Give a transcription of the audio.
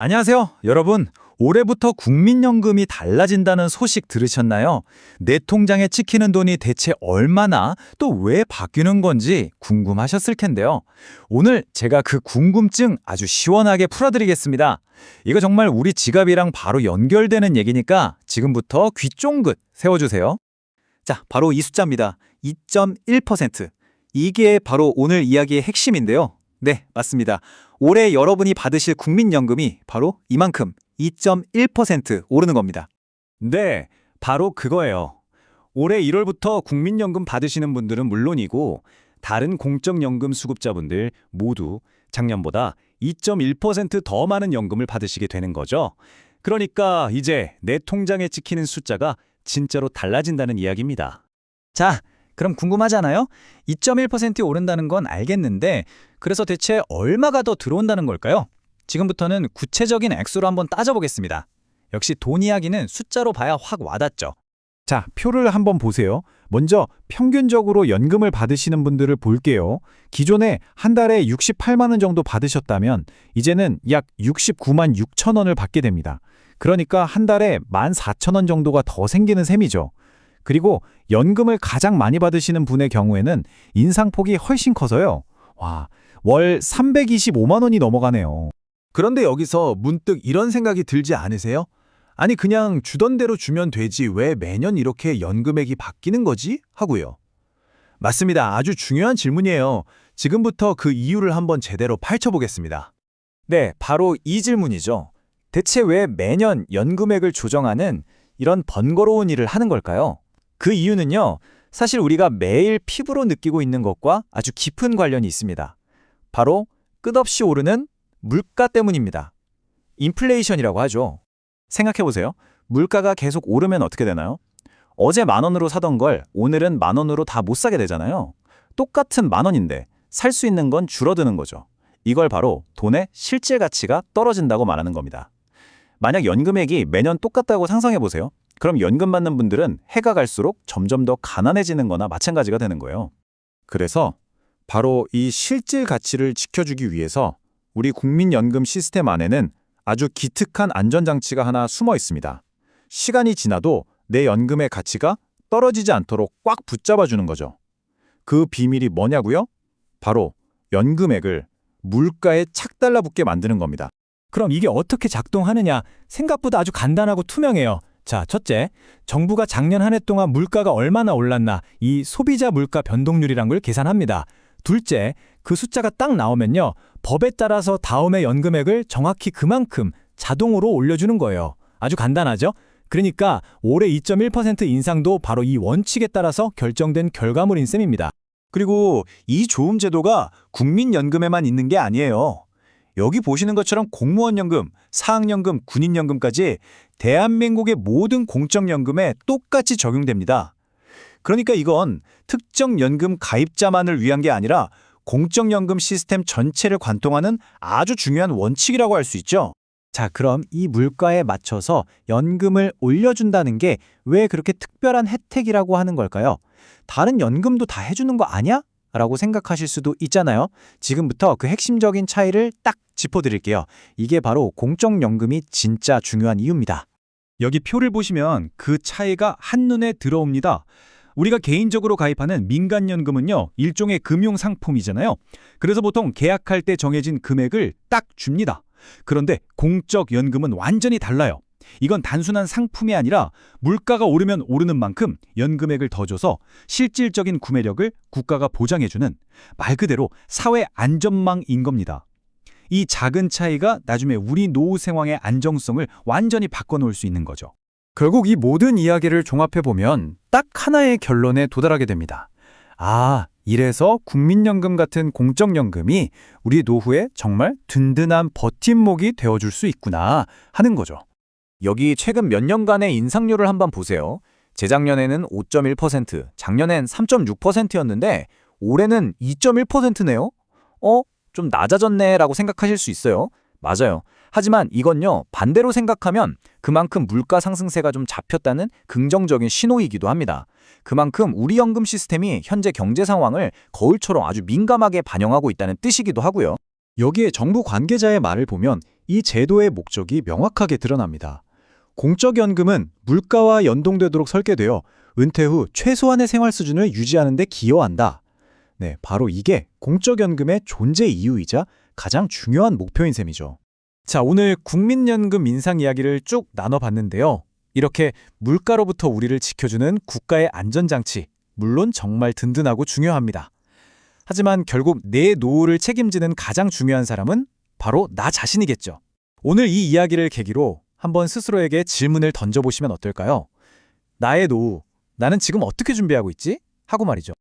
안녕하세요. 여러분, 올해부터 국민연금이 달라진다는 소식 들으셨나요? 내 통장에 찍히는 돈이 대체 얼마나 또 왜 바뀌는 건지 궁금하셨을 텐데요. 오늘 제가 그 궁금증 아주 시원하게 풀어드리겠습니다. 이거 정말 우리 지갑이랑 바로 연결되는 얘기니까 지금부터 귀 쫑긋 세워주세요. 자, 바로 이 숫자입니다. 2.1%. 이게 바로 오늘 이야기의 핵심인데요. 네, 맞습니다. 올해 여러분이 받으실 국민연금이 바로 이만큼 2.1% 오르는 겁니다. 네, 바로 그거예요. 올해 1월부터 국민연금 받으시는 분들은 물론이고 다른 공적연금 수급자분들 모두 작년보다 2.1%더 많은 연금을 받으시게 되는 거죠. 그러니까 이제 내 통장에 찍히는 숫자가 진짜로 달라진다는 이야기입니다. 자, 그럼 궁금하잖아요? 2.1% 오른다는 건 알겠는데 그래서 대체 얼마가 더 들어온다는 걸까요? 지금부터는 구체적인 액수로 한번 따져보겠습니다. 역시 돈 이야기는 숫자로 봐야 확 와닿죠. 자, 표를 한번 보세요. 먼저 평균적으로 연금을 받으시는 분들을 볼게요. 기존에 한 달에 68만 원 정도 받으셨다면 이제는 약 69만 6천 원을 받게 됩니다. 그러니까 한 달에 1만 4천 원 정도가 더 생기는 셈이죠. 그리고 연금을 가장 많이 받으시는 분의 경우에는 인상폭이 훨씬 커서요. 와, 월 325만 원이 넘어가네요. 그런데 여기서 문득 이런 생각이 들지 않으세요? 아니 그냥 주던 대로 주면 되지 왜 매년 이렇게 연금액이 바뀌는 거지? 하고요. 맞습니다. 아주 중요한 질문이에요. 지금부터 그 이유를 한번 제대로 파헤쳐보겠습니다. 네, 바로 이 질문이죠. 대체 왜 매년 연금액을 조정하는 이런 번거로운 일을 하는 걸까요? 그 이유는요, 사실 우리가 매일 피부로 느끼고 있는 것과 아주 깊은 관련이 있습니다. 바로 끝없이 오르는 물가 때문입니다. 인플레이션이라고 하죠. 생각해보세요. 물가가 계속 오르면 어떻게 되나요? 어제 만 원으로 사던 걸 오늘은 만 원으로 다 못 사게 되잖아요. 똑같은 만 원인데 살 수 있는 건 줄어드는 거죠. 이걸 바로 돈의 실제 가치가 떨어진다고 말하는 겁니다. 만약 연금액이 매년 똑같다고 상상해 보세요. 그럼 연금 받는 분들은 해가 갈수록 점점 더 가난해지는 거나 마찬가지가 되는 거예요. 그래서 바로 이 실질 가치를 지켜주기 위해서 우리 국민연금 시스템 안에는 아주 기특한 안전장치가 하나 숨어 있습니다. 시간이 지나도 내 연금의 가치가 떨어지지 않도록 꽉 붙잡아주는 거죠. 그 비밀이 뭐냐고요? 바로 연금액을 물가에 착 달라붙게 만드는 겁니다. 그럼 이게 어떻게 작동하느냐? 생각보다 아주 간단하고 투명해요. 자, 첫째, 정부가 작년 한 해 동안 물가가 얼마나 올랐나 이 소비자 물가 변동률이란 걸 계산합니다. 둘째, 그 숫자가 딱 나오면요. 법에 따라서 다음해 연금액을 정확히 그만큼 자동으로 올려주는 거예요. 아주 간단하죠? 그러니까 올해 2.1% 인상도 바로 이 원칙에 따라서 결정된 결과물인 셈입니다. 그리고 이 좋음 제도가 국민연금에만 있는 게 아니에요. 여기 보시는 것처럼 공무원연금, 사학연금, 군인연금까지 대한민국의 모든 공적연금에 똑같이 적용됩니다. 그러니까 이건 특정 연금 가입자만을 위한 게 아니라 공적연금 시스템 전체를 관통하는 아주 중요한 원칙이라고 할 수 있죠. 자, 그럼 이 물가에 맞춰서 연금을 올려준다는 게 왜 그렇게 특별한 혜택이라고 하는 걸까요? 다른 연금도 다 해주는 거 아니야? 라고 생각하실 수도 있잖아요. 지금부터 그 핵심적인 차이를 딱 짚어드릴게요. 이게 바로 공적연금이 진짜 중요한 이유입니다. 여기 표를 보시면 그 차이가 한눈에 들어옵니다. 우리가 개인적으로 가입하는 민간연금은요, 일종의 금융상품이잖아요. 그래서 보통 계약할 때 정해진 금액을 딱 줍니다. 그런데 공적연금은 완전히 달라요. 이건 단순한 상품이 아니라 물가가 오르면 오르는 만큼 연금액을 더 줘서 실질적인 구매력을 국가가 보장해주는 말 그대로 사회 안전망인 겁니다. 이 작은 차이가 나중에 우리 노후 생활의 안정성을 완전히 바꿔놓을 수 있는 거죠. 결국 이 모든 이야기를 종합해보면 딱 하나의 결론에 도달하게 됩니다. 아, 이래서 국민연금 같은 공적연금이 우리 노후에 정말 든든한 버팀목이 되어줄 수 있구나 하는 거죠. 여기 최근 몇 년간의 인상률을 한번 보세요. 재작년에는 5.1%, 작년엔 3.6%였는데 올해는 2.1%네요. 어? 좀 낮아졌네 라고 생각하실 수 있어요. 맞아요. 하지만 이건요, 반대로 생각하면 그만큼 물가 상승세가 좀 잡혔다는 긍정적인 신호이기도 합니다. 그만큼 우리 연금 시스템이 현재 경제 상황을 거울처럼 아주 민감하게 반영하고 있다는 뜻이기도 하고요. 여기에 정부 관계자의 말을 보면 이 제도의 목적이 명확하게 드러납니다. 공적연금은 물가와 연동되도록 설계되어 은퇴 후 최소한의 생활 수준을 유지하는 데 기여한다. 네, 바로 이게 공적연금의 존재 이유이자 가장 중요한 목표인 셈이죠. 자, 오늘 국민연금 인상 이야기를 쭉 나눠봤는데요. 이렇게 물가로부터 우리를 지켜주는 국가의 안전장치, 물론 정말 든든하고 중요합니다. 하지만 결국 내 노후를 책임지는 가장 중요한 사람은 바로 나 자신이겠죠. 오늘 이 이야기를 계기로 한번 스스로에게 질문을 던져보시면 어떨까요? 나의 노후, 나는 지금 어떻게 준비하고 있지? 하고 말이죠.